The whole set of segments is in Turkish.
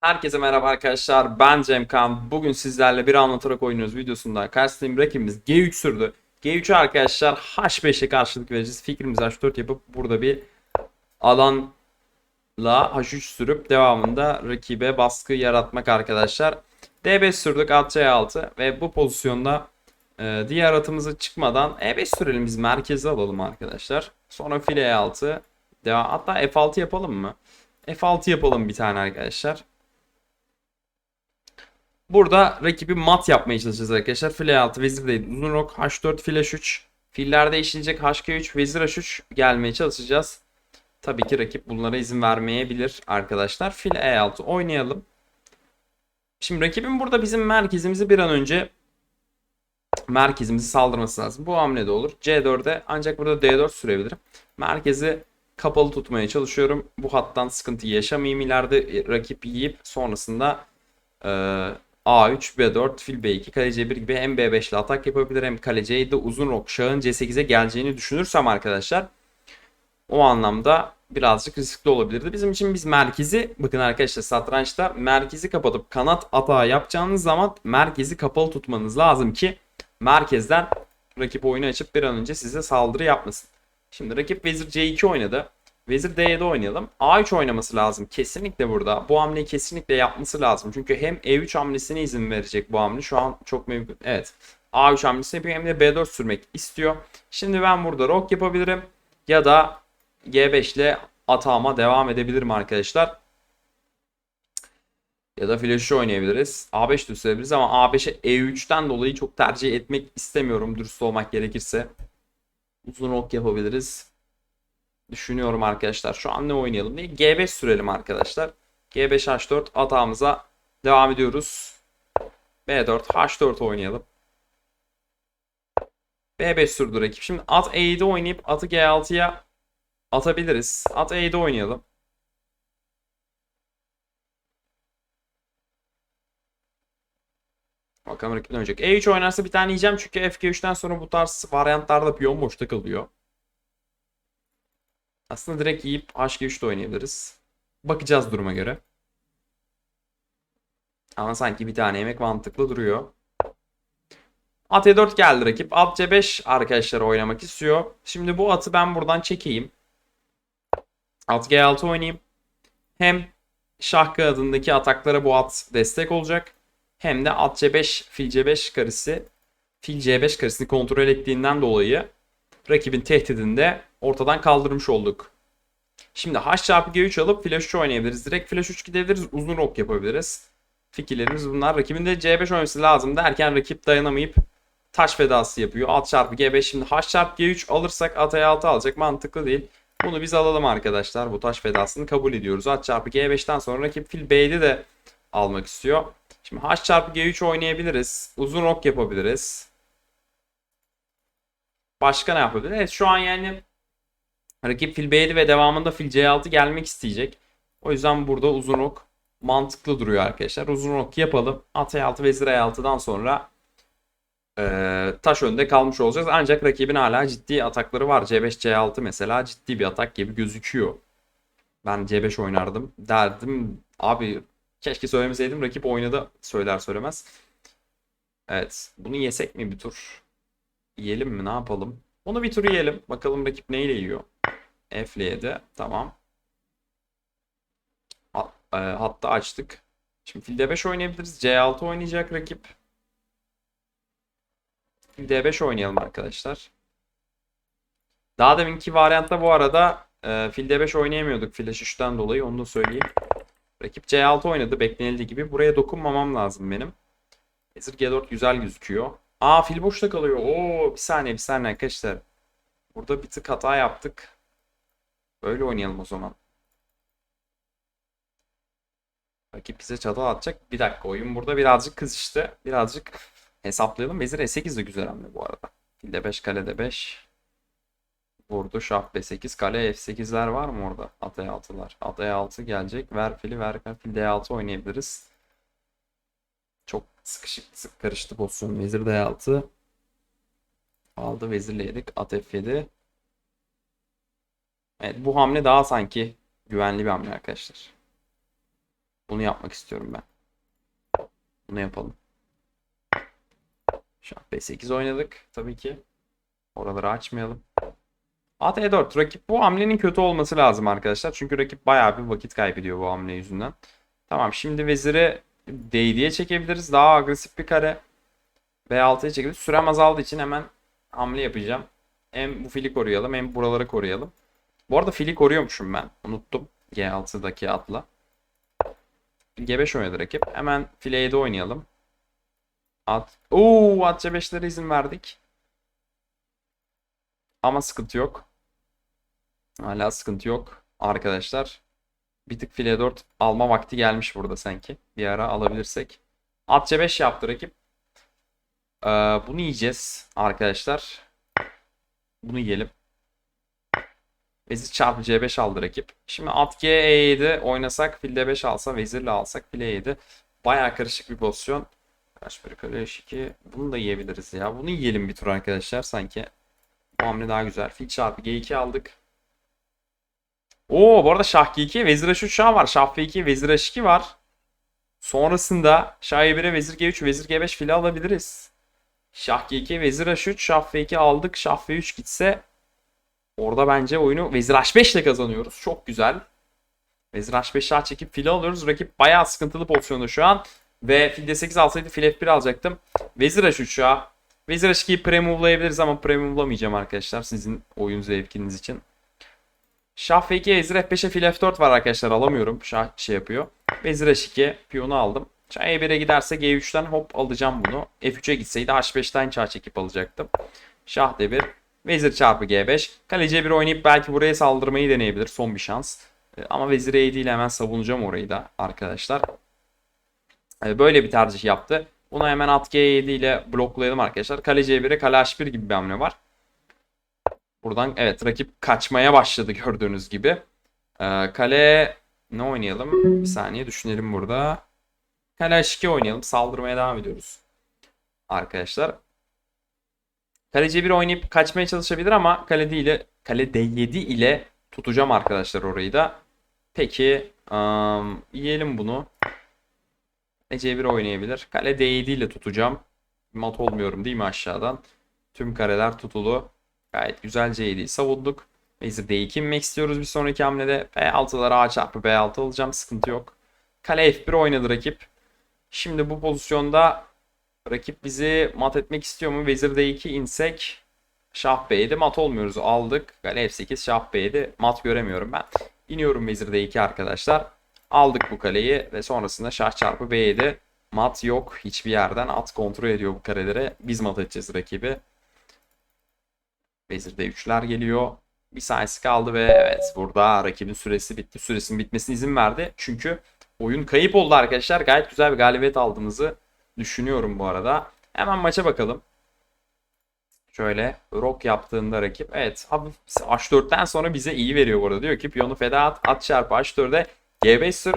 Herkese merhaba arkadaşlar. Ben Cemkan. Bugün sizlerle bir anlatarak oynuyoruz videosunda. Karşısındayım rakibimiz G3 sürdü. G3'e arkadaşlar H5'e karşılık vereceğiz. Fikrimizi H4 yapıp burada bir alanla H3 sürüp devamında rakibe baskı yaratmak arkadaşlar. D5 sürdük at C6 ve bu pozisyonda e, diğer atımızı çıkmadan E5 sürelim biz merkeze alalım arkadaşlar. Sonra file E6 devam. Hatta F6 yapalım mı? F6 yapalım bir tane arkadaşlar. Burada rakibi mat yapmaya çalışacağız arkadaşlar. File 6, vezir değil. Uzun rok, H4, flash 3. Fillerde işlenecek HK3, vezir H3 gelmeye çalışacağız. Tabii ki rakip bunlara izin vermeyebilir arkadaşlar. Fil E6 oynayalım. Şimdi rakibin burada bizim merkezimizi bir an önce merkezimizi saldırması lazım. Bu hamle de olur. C4'e ancak burada D4 sürebilirim. Merkezi kapalı tutmaya çalışıyorum. Bu hattan sıkıntı yaşamayayım. İleride rakip yiyip sonrasında e, A3, B4, fil B2, kale C1 gibi hem B5 ile atak yapabilir hem kale C7'de uzun rok şahın C8'e geleceğini düşünürsem arkadaşlar o anlamda birazcık riskli olabilirdi. Bizim için biz merkezi bakın arkadaşlar satrançta merkezi kapatıp kanat atağı yapacağınız zaman merkezi kapalı tutmanız lazım ki merkezden rakip oyunu açıp bir an önce size saldırı yapmasın. Şimdi rakip vezir C2 oynadı. Vezir D7 oynayalım. A3 oynaması lazım. Kesinlikle burada. Bu hamleyi kesinlikle yapması lazım. Çünkü hem E3 hamlesine izin verecek bu hamle. Şu an çok mümkün. Evet. A3 hamlesini yapıyor hem de B4 sürmek istiyor. Şimdi ben burada rock yapabilirim. Ya da G5 ile atağıma devam edebilirim arkadaşlar. Ya da flash oynayabiliriz. A5 de sürebiliriz ama A5'e E3'ten dolayı çok tercih etmek istemiyorum dürüst olmak gerekirse. Uzun rock yapabiliriz. Düşünüyorum arkadaşlar. Şu an ne oynayalım diye. G5 sürelim arkadaşlar. G5 H4 atağımıza devam ediyoruz. B4 H4 oynayalım. B5 sürdü rakip. Şimdi at E7 oynayıp atı G6'ya atabiliriz. At E7 oynayalım. Bakalım rakip ne oynayacak. E3 oynarsa bir tane yiyeceğim çünkü FG3'ten sonra bu tarz varyantlarda piyon boşta kalıyor. Aslında direkt yiyip HG3'te oynayabiliriz. Bakacağız duruma göre. Ama sanki bir tane yemek mantıklı duruyor. At E4 geldi rakip. At C5 arkadaşlar oynamak istiyor. Şimdi bu atı ben buradan çekeyim. At G6 oynayayım. Hem şah adındaki ataklara bu at destek olacak. Hem de at C5, fil C5 karısı fil C5 karısını kontrol ettiğinden dolayı rakibin tehdidinde ortadan kaldırmış olduk. Şimdi H çarpı G3 alıp flash 3 oynayabiliriz. Direkt flash 3 gidebiliriz. Uzun rok yapabiliriz. Fikirlerimiz bunlar. Rakibin de C5 oynaması lazım derken rakip dayanamayıp taş fedası yapıyor. At çarpı G5 şimdi H çarpı G3 alırsak at E6 alacak. Mantıklı değil. Bunu biz alalım arkadaşlar. Bu taş fedasını kabul ediyoruz. At çarpı G5'ten sonra rakip fil B7 de almak istiyor. Şimdi H çarpı G3 oynayabiliriz. Uzun rok yapabiliriz. Başka ne yapabiliriz? Evet şu an yani rakip fil B7 ve devamında fil C6 gelmek isteyecek. O yüzden burada uzun rok mantıklı duruyor arkadaşlar. Uzun rok yapalım. At E6 vezir E6'dan sonra e, taş önde kalmış olacağız. Ancak rakibin hala ciddi atakları var. C5 C6 mesela ciddi bir atak gibi gözüküyor. Ben C5 oynardım derdim. Abi keşke söylemeseydim. Rakip oynadı söyler söylemez. Evet. Bunu yesek mi bir tur? Yiyelim mi? Ne yapalım? Onu bir tur yiyelim. Bakalım rakip neyle yiyor. F ile yedi. Tamam. E, hatta açtık. Şimdi fil D5 oynayabiliriz. C6 oynayacak rakip. Fil D5 oynayalım arkadaşlar. Daha deminki varyantta bu arada e, fil D5 oynayamıyorduk flash 3'ten dolayı onu da söyleyeyim. Rakip C6 oynadı beklenildiği gibi. Buraya dokunmamam lazım benim. Vezir G4 güzel gözüküyor. Aa fil boşta kalıyor. Oo bir saniye bir saniye arkadaşlar. Burada bir tık hata yaptık. Böyle oynayalım o zaman. Rakip bize çatal atacak. Bir dakika oyun burada birazcık kızıştı. Birazcık hesaplayalım. Vezir E8 de güzel hamle bu arada. Fil D5 kale D5. Vurdu şah B8 kale F8'ler var mı orada? At E6'lar. At E6 gelecek. Ver fili ver fil D6 oynayabiliriz. Çok sıkışık sık karıştı pozisyon. Vezir D6. Aldı vezirle yedik. At F7. Evet bu hamle daha sanki güvenli bir hamle arkadaşlar. Bunu yapmak istiyorum ben. Bunu yapalım. Şah B8 oynadık tabii ki. Oraları açmayalım. At E4. Rakip bu hamlenin kötü olması lazım arkadaşlar. Çünkü rakip bayağı bir vakit kaybediyor bu hamle yüzünden. Tamam şimdi veziri D7'ye çekebiliriz. Daha agresif bir kare. B6'ya çekebiliriz. Sürem azaldığı için hemen hamle yapacağım. Hem bu fili koruyalım hem buraları koruyalım. Bu arada fili koruyormuşum ben. Unuttum. G6'daki atla. G5 oynadı rakip. Hemen file 7 oynayalım. At. Oo, at C5'lere izin verdik. Ama sıkıntı yok. Hala sıkıntı yok arkadaşlar. Bir tık file 4 alma vakti gelmiş burada sanki. Bir ara alabilirsek. At C5 yaptı rakip. Ee, bunu yiyeceğiz arkadaşlar. Bunu yiyelim. Vezir çarpı C5 aldı rakip. Şimdi at G E7 oynasak fil D5 alsa vezirle alsak fil E7. Baya karışık bir pozisyon. Kaç bir kare H2. Bunu da yiyebiliriz ya. Bunu yiyelim bir tur arkadaşlar sanki. Bu hamle daha güzel. Fil çarpı G2 aldık. Oo bu arada şah G2 vezir H3 şah var. Şah F2 vezir H2 var. Sonrasında şah E1'e vezir G3 vezir G5 fili alabiliriz. Şah G2 vezir H3 şah F2 aldık. Şah F3 gitse orada bence oyunu vezir H5 ile kazanıyoruz. Çok güzel. Vezir H5 şah çekip fili alıyoruz. Rakip bayağı sıkıntılı pozisyonda şu an. Ve fil D8 alsaydı fil F1 alacaktım. Vezir H3 şah. Vezir H2'yi premove'layabiliriz ama premove'lamayacağım arkadaşlar sizin oyun zevkiniz için. Şah F2 Vezir F5'e fil F4 var arkadaşlar alamıyorum. Şah şey yapıyor. Vezir H2 piyonu aldım. Şah E1'e giderse G3'ten hop alacağım bunu. F3'e gitseydi H5'ten çağ çekip alacaktım. Şah D1. Vezir çarpı G5. Kale C1 oynayıp belki buraya saldırmayı deneyebilir. Son bir şans. E, Ama Vezir E7 ile hemen savunacağım orayı da arkadaşlar. E, Böyle bir tercih yaptı. Bunu hemen at G7 ile bloklayalım arkadaşlar. Kale C1'e kale H1 gibi bir hamle var. Buradan evet rakip kaçmaya başladı gördüğünüz gibi. Ee, kale ne oynayalım? Bir saniye düşünelim burada. Kale H2 oynayalım. Saldırmaya devam ediyoruz. Arkadaşlar. Kale C1 oynayıp kaçmaya çalışabilir ama kale ile kale D7 ile tutacağım arkadaşlar orayı da. Peki um, yiyelim bunu. Kale C1 oynayabilir. Kale D7 ile tutacağım. Mat olmuyorum değil mi aşağıdan? Tüm kareler tutulu. Gayet güzel C7'yi savunduk. Vezir D2 inmek istiyoruz bir sonraki hamlede. B6'lara A çarpı B6 alacağım. Sıkıntı yok. Kale F1 oynadı rakip. Şimdi bu pozisyonda rakip bizi mat etmek istiyor mu? Vezir D2 insek Şah B7 mat olmuyoruz. Aldık. Kale F8 Şah B7 mat göremiyorum ben. İniyorum Vezir D2 arkadaşlar. Aldık bu kaleyi ve sonrasında Şah çarpı B7 mat yok hiçbir yerden. At kontrol ediyor bu kareleri. Biz mat edeceğiz rakibi. Vezir'de 3'ler geliyor. Bir saniyesi kaldı ve evet burada rakibin süresi bitti. Süresinin bitmesine izin verdi. Çünkü oyun kayıp oldu arkadaşlar. Gayet güzel bir galibiyet aldığımızı düşünüyorum bu arada. Hemen maça bakalım. Şöyle rock yaptığında rakip. Evet hafif H4'ten sonra bize iyi veriyor burada. Diyor ki piyonu feda at. At çarpı H4'e G5 sür.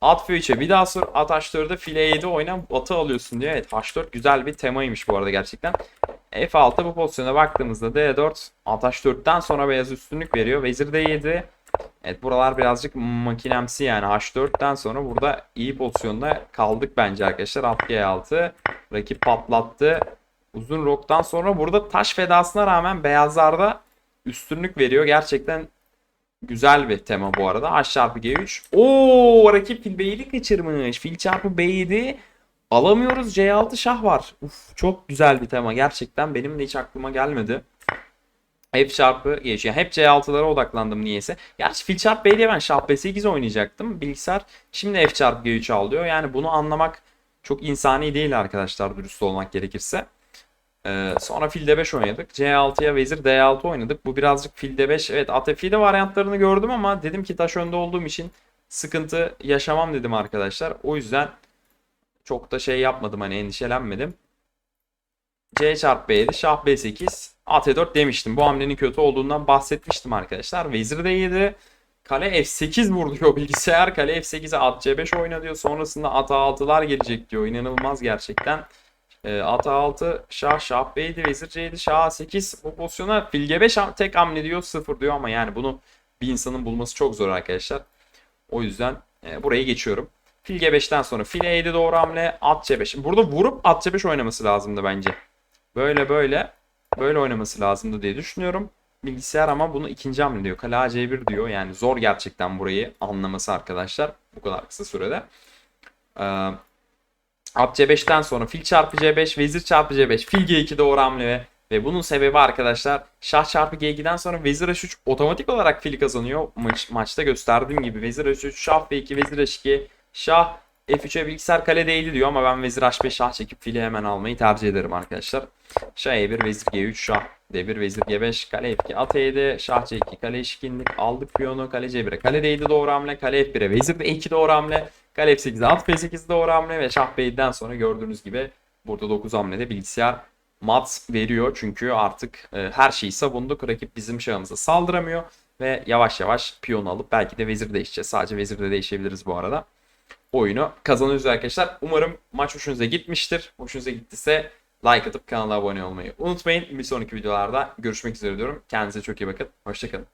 At F3'e bir daha sür. At H4'e file 7 oyna. Atı alıyorsun diyor. Evet H4 güzel bir temaymış bu arada gerçekten. F6 bu pozisyona baktığımızda D4 at H4'ten sonra beyaz üstünlük veriyor. Vezir D7. Evet buralar birazcık makinemsi yani H4'ten sonra burada iyi pozisyonda kaldık bence arkadaşlar. At G6. Rakip patlattı. Uzun roktan sonra burada taş fedasına rağmen beyazlarda üstünlük veriyor. Gerçekten güzel bir tema bu arada. H çarpı G3. Oo rakip fil B7 kaçırmış. Fil çarpı B7 alamıyoruz. C6 şah var. Uf, çok güzel bir tema. Gerçekten benim de hiç aklıma gelmedi. F çarpı G3. Yani hep C6'lara odaklandım niyeyse. Gerçi fil çarpı B ben şah B8 oynayacaktım. Bilgisayar şimdi F çarpı G3 al diyor. Yani bunu anlamak çok insani değil arkadaşlar dürüst olmak gerekirse. Ee, sonra fil D5 oynadık. C6'ya vezir D6 oynadık. Bu birazcık fil D5. Evet at F7 varyantlarını gördüm ama dedim ki taş önde olduğum için sıkıntı yaşamam dedim arkadaşlar. O yüzden çok da şey yapmadım hani endişelenmedim. C çarpı B7 şah B8 at E4 demiştim. Bu hamlenin kötü olduğundan bahsetmiştim arkadaşlar. Vezir D7 kale F8 vur diyor bilgisayar. Kale F8'e at C5 oyna diyor. Sonrasında at A6'lar gelecek diyor. İnanılmaz gerçekten. E, at A6 şah şah B7 vezir C7 şah A8 bu pozisyona fil G5 tek hamle diyor 0 diyor ama yani bunu bir insanın bulması çok zor arkadaşlar. O yüzden e, burayı geçiyorum. Fil G5'ten sonra fil E7 doğru hamle. At C5. Burada vurup at C5 oynaması lazımdı bence. Böyle böyle böyle oynaması lazımdı diye düşünüyorum. Bilgisayar ama bunu ikinci hamle diyor. Kale C1 diyor. Yani zor gerçekten burayı anlaması arkadaşlar. Bu kadar kısa sürede. Ee, At C5'ten sonra fil çarpı C5, vezir çarpı C5, fil G2 doğru hamle ve, ve bunun sebebi arkadaşlar şah çarpı G2'den sonra vezir H3 otomatik olarak fil kazanıyor. Maç, maçta gösterdiğim gibi vezir H3, şah B2, vezir H2, şah F3'e bilgisayar kale değildi diyor ama ben vezir H5 şah çekip fili hemen almayı tercih ederim arkadaşlar. Şah E1, vezir G3, şah D1, vezir G5, kale F2, at E7, şah C2, kale H2 indik, aldık piyonu, kale C1'e, kale D7 doğru hamle, kale F1'e, vezir D2 doğru hamle, kale F8'e, at F8 doğru hamle ve şah B7'den sonra gördüğünüz gibi burada 9 hamlede bilgisayar mat veriyor. Çünkü artık e, her şeyi savunduk. Rakip bizim şahımıza saldıramıyor ve yavaş yavaş piyonu alıp belki de vezir değişeceğiz. Sadece vezir de değişebiliriz bu arada oyunu kazanıyoruz arkadaşlar. Umarım maç hoşunuza gitmiştir. Hoşunuza gittiyse like atıp kanala abone olmayı unutmayın. Bir sonraki videolarda görüşmek üzere diyorum. Kendinize çok iyi bakın. Hoşçakalın.